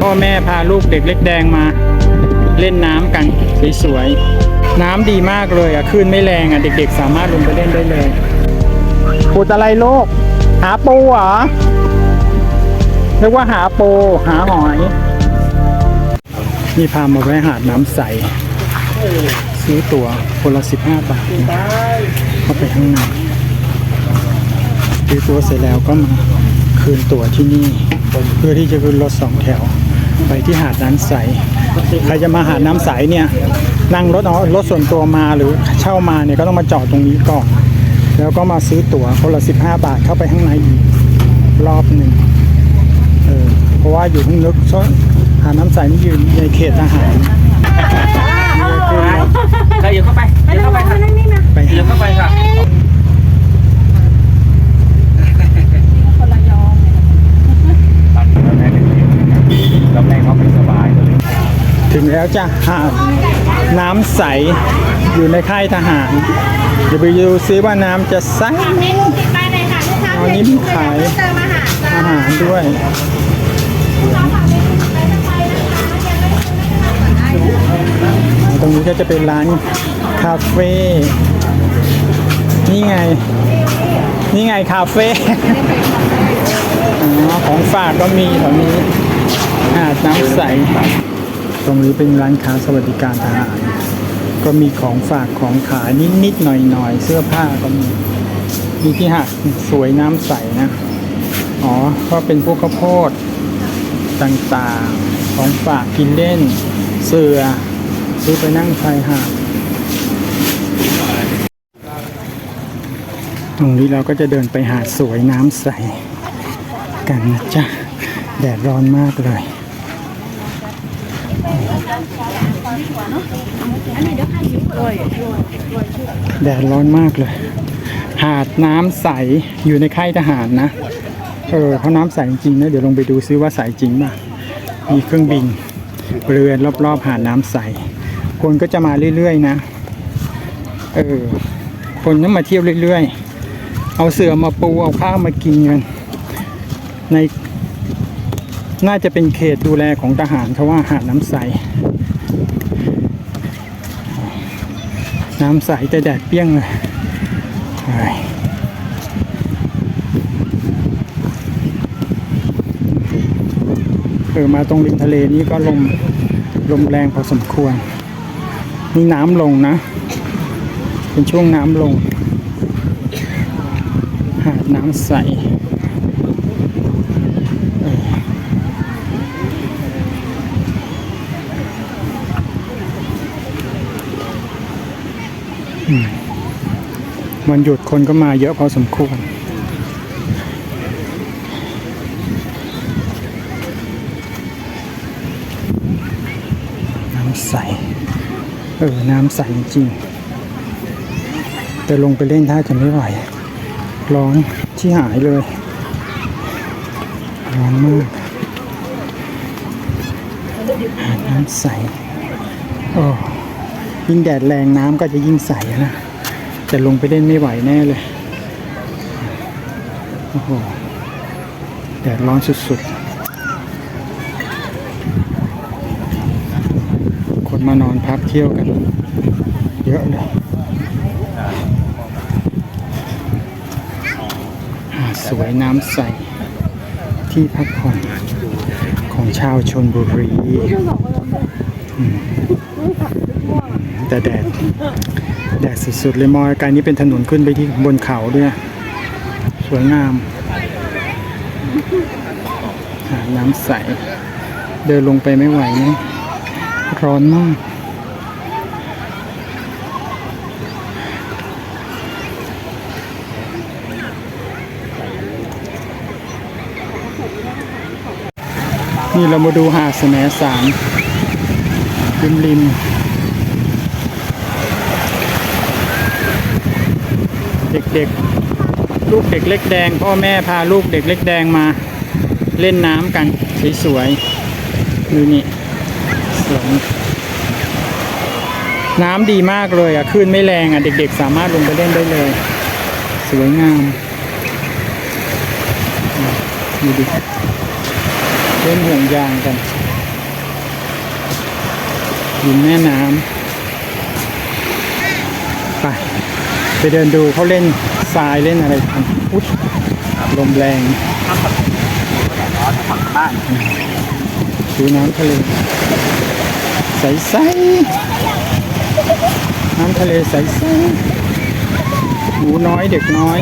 พ่อแม่พาลูกเด็กเล็กแดงมา เล่นน้ำกันสวยๆน้ำดีมากเลยอะคลื่นไม่แรงอะ เด็กๆ สามารถลงไปเล่นได้เลยขุดอะไรโลก หาปูเหรอเรียกว่าหาปูหาหอย นี่พามาแวะหาดน้ำใส ซื้อตั๋วคนละสิบห้าบาทเข้าไปข้างในซื้อตั๋วเสร็จแล้วก็มาคืนตั๋วที่นี่ เพื่อที่จะขึ้นรถสองแถว ไปที่หาดน้ำใส ใครจะมาหาดน้ำใสเนี่ย นั่งรถเอารถส่วนตัวมาหรือเช่ามาเนี่ยก็ต้องมาจอดตรงนี้ก่อน แล้วก็มาซื้อตั๋วคนละ 15 บาทเข้าไปข้างในอีกรอบหนึ่งเออเพราะว่าอยู่ข้างลึกซะหาดน้ำใสนี่อยู่ในเขตทหารใครอยู่เข้าไป เดี๋ยวเข้าไปค่ะไปเดี๋ยวเข้าไปค่ะ แล้วแม่เขาไม่สบายก็เลย ถึงแล้วจ้ะหาดน้ำใสอยู่ในค่ายทหาร เดี๋ยวไปดูซิว่าน้ำจะใสเมนูติดไปเลยค่ะลูกค้าอ๋อนี่มีขายเติมอาหารจ้าอาหารด้วยตรงนี้ก็จะเป็นร้านคาเฟ่นี่ไง นี่ไงคาเฟ่อ๋อของฝากก็มีแถวนี้หาดน้ำใสต รงนี้เป็นร้านค้าสวัสดิการทหาร ก็มีของฝากของขายนิดๆหน่อยๆ เสื้อผ้าก็มี มีที่หาดสวยน้ำใสนะ อ๋อ ก็เป็นพวกข้าวโพดต่างๆ ของฝากกินเล่น เสือซื้อไปนั่งชายหาดตรงนี้เราก็จะเดินไปหาดสวยน้ำใส กันนะจ๊ะ แดดร้อนมากเลย แดดร้อนมากเลย หาดน้ำใสอยู่ในค่ายทหารนะ เออเขาน้ำใสจริงนะ เดี๋ยวลงไปดูซิว่าใสจริงป่ะ มีเครื่องบินเรือนรอบๆ หาดน้ำใส คนก็จะมาเรื่อยๆนะ เออ คนก็มาเที่ยวเรื่อยๆ เอาเสือมาปู เอาข้าวมากินกันใน น่าจะเป็นเขตดูแลของทหารเขาว่าหาดน้ำใส น้ำใสแต่แดดเปรี้ยงเลยเฮ้ยเออมาตรงริมทะเลนี้ก็ลมลมแรงพอสมควร นี่น้ำลงนะ เป็นช่วงน้ำลง หาดน้ำใสเอออืม วันหยุดคนก็มาเยอะพอสมควร น้ำใส เออ น้ำใสจริง แต่ลงไปเล่นท่าจะไม่ไหว ร้อนที่หายเลย ร้อนมากน้ำใส โอ้ ยิ่งแดดแรงน้ำก็จะยิ่งใสนะแต่ลงไปเล่นไม่ไหวแน่เลยโอ้โหแดดร้อนสุดๆ คนมานอนพักเที่ยวกัน เยอะเลยสวยน้ำใส ที่พักผ่อนของชาวชนบุรีอืม แต่แดด แดดสุดๆเลยมอยการนี้เป็นถนนขึ้นไปที่บนเขาด้วย สวยงามหาดน้ำใส เดินลงไปไม่ไหวนะร้อนมากนี่เรามาดูหาดแสมสารริมริม เด็กๆ ลูกเด็กเล็กแดง พ่อแม่พาลูกเด็กเล็กแดงมาเล่นน้ำกันสวยๆดูนี่สวยน้ำดีมากเลยอะคลื่นไม่แรงอะ เด็กๆ สามารถลงไปเล่นได้เลย สวยงามดูดิเล่นห่วงยางกันริมแม่น้ำไป ไปเดินดูเขาเล่นทรายเล่นอะไรกันอุ๊ยลมแรงดูน้ำทะเลใสๆน้ำทะเลใสๆหมูน้อยเด็กน้อย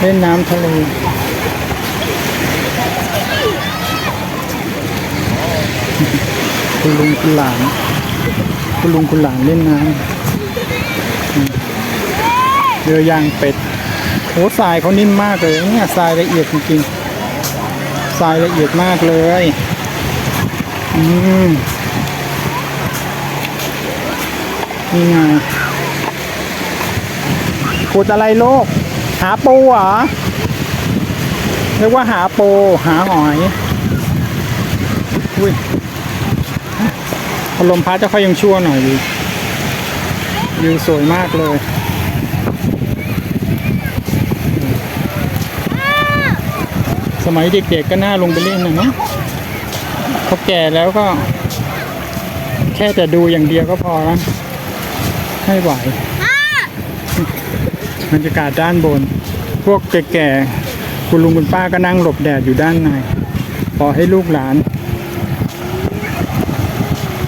เล่นน้ำทะเลคุณลุงคุณหลานคุณลุงคุณหลานเล่นน้ำ เรือยางเป็ดโอ้ทรายเขานิ่มมากเลยเนี่ยทรายละเอียดจริงๆทรายละเอียดมากเลย อืมนี่ไงขุดอะไรโลก หาปูเหรอเรียกว่าหาปูหาหอยอุ้ยพลมพัดจะค่อยยังชั่วหน่อยดี วิวสวยมากเลย สมัยเด็กๆก็น่าลงไปเล่นนะเนาะเขาแก่แล้วก็ แค่แต่ดูอย่างเดียวก็พอแล้วไม่ไหวบรรยากาศด้านบน พวกแก่ๆคุณลุงคุณป้าก็นั่งหลบแดดอยู่ด้านในพอให้ลูกหลาน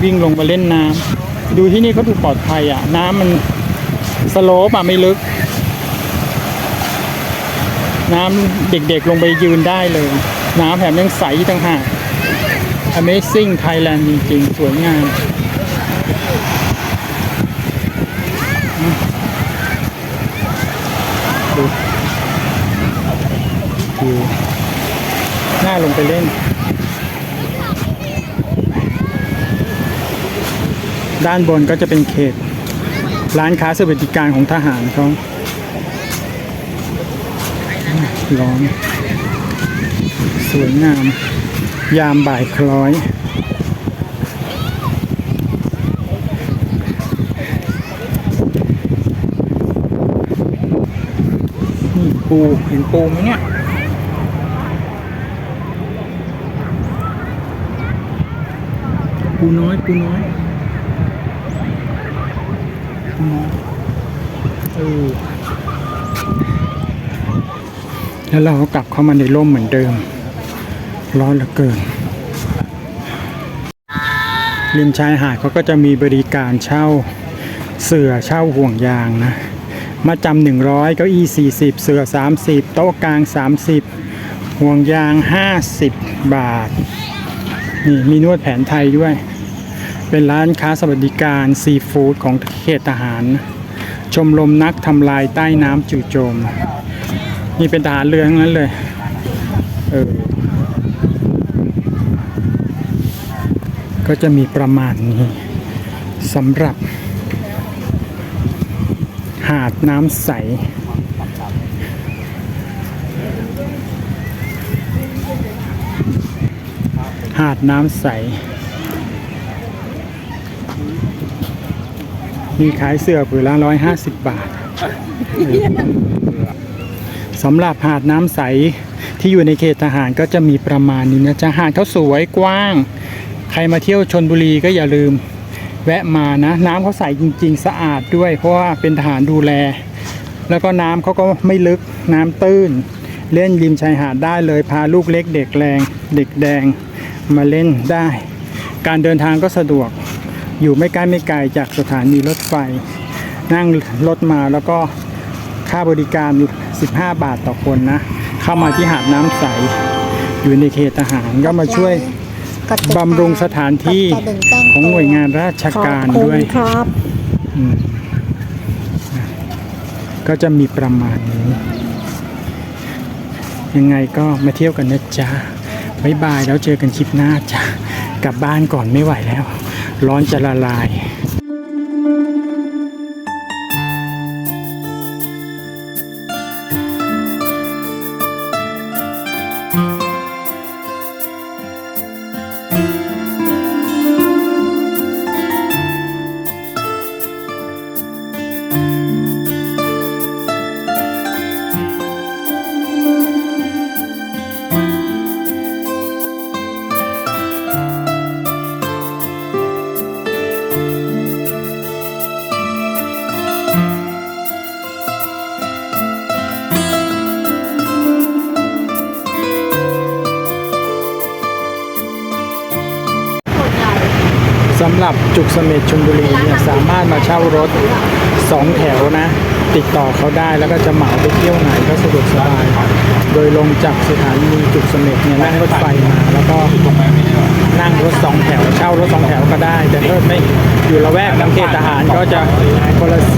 วิ่งลงมาเล่นน้ำ ดูที่นี่เขาดูปลอดภัยอะ น้ำมันสโลปอะไม่ลึก น้ำเด็กๆลงไปยืนได้เลย น้ำแถมยังใสต่างหาก Amazing Thailand จริงๆ สวยงามดูดูน่าลงไปเล่น ด้านบนก็จะเป็นเขต ร้านค้าสวัสดิการของทหารเขาร้อนสวยงาม ยามบ่ายคล้อยนี่ปูเห็นปูไหมเนี่ยปูน้อยปูน้อย เออ แล้วเราก็กลับเข้ามาในร่มเหมือนเดิม ร้อนเหลือเกิน ริมชายหาดเขาก็จะมีบริการเช่าเสื่อเช่าห่วงยางนะ มาจำหนึ่งร้อยเก้าอี้สี่สิบเสื่อสามสิบโต๊ะกลางสามสิบห่วงยางห้าสิบบาท นี่มีนวดแผนไทยด้วย เป็นร้านค้าสวัสดิการซีฟู้ดของเขตทหาร ชมรมนักทำลายใต้น้ำจู่โจม นี่เป็นทหารเรือทั้งนั้นเลย เออ ก็จะมีประมาณนี้สำหรับ หาดน้ำใสหาดน้ำใส มีขายเสื้อผืนละร้อยห้าสิบบาทสำหรับหาดน้ำใสที่อยู่ในเขตทหารก็จะมีประมาณนี้นะจ๊ะหาดเขาสวยกว้าง ใครมาเที่ยวชนบุรีก็อย่าลืม แวะมานะ น้ำเขาใสจริง ๆ สะอาดด้วย เพราะว่าเป็นทหารดูแล แล้วก็น้ำเขาก็ไม่ลึกน้ำตื้น เล่นริมชายหาดได้เลยพาลูกเล็กเด็กแรง เด็กแดงมาเล่นได้ การเดินทางก็สะดวก อยู่ไม่ใกล้ไม่ไกลจากสถานีรถไฟ นั่งรถมาแล้วก็ค่าบริการ 15 บาทต่อคนนะ เข้ามาที่หาดน้ำใส อยู่ในเขตทหารก็มาช่วยบำรุงสถานที่ของหน่วยงานราชการด้วยครับก็จะมีประมาณนี้ ยังไงก็มาเที่ยวกันนะจ๊ะบ๊ายบายแล้วเจอกันคลิปหน้าจ้ะกลับบ้านก่อนไม่ไหวแล้ว ร้อนจะละลาย สำหรับจุกเสม็ดชลบุรีเนี่ยสามารถมาเช่ารถสองแถวนะ ติดต่อเขาได้แล้วก็จะเหมาไปเที่ยวไหนก็สะดวกสบาย โดยลงจากสถานีจุกเสม็ดเนี่ยนั่งรถไฟมา แล้วก็นั่งรถสองแถว เช่ารถสองแถวก็ได้ แต่ถ้าไม่อยู่ละแวกน้ำเขตทหารก็จะคนละสี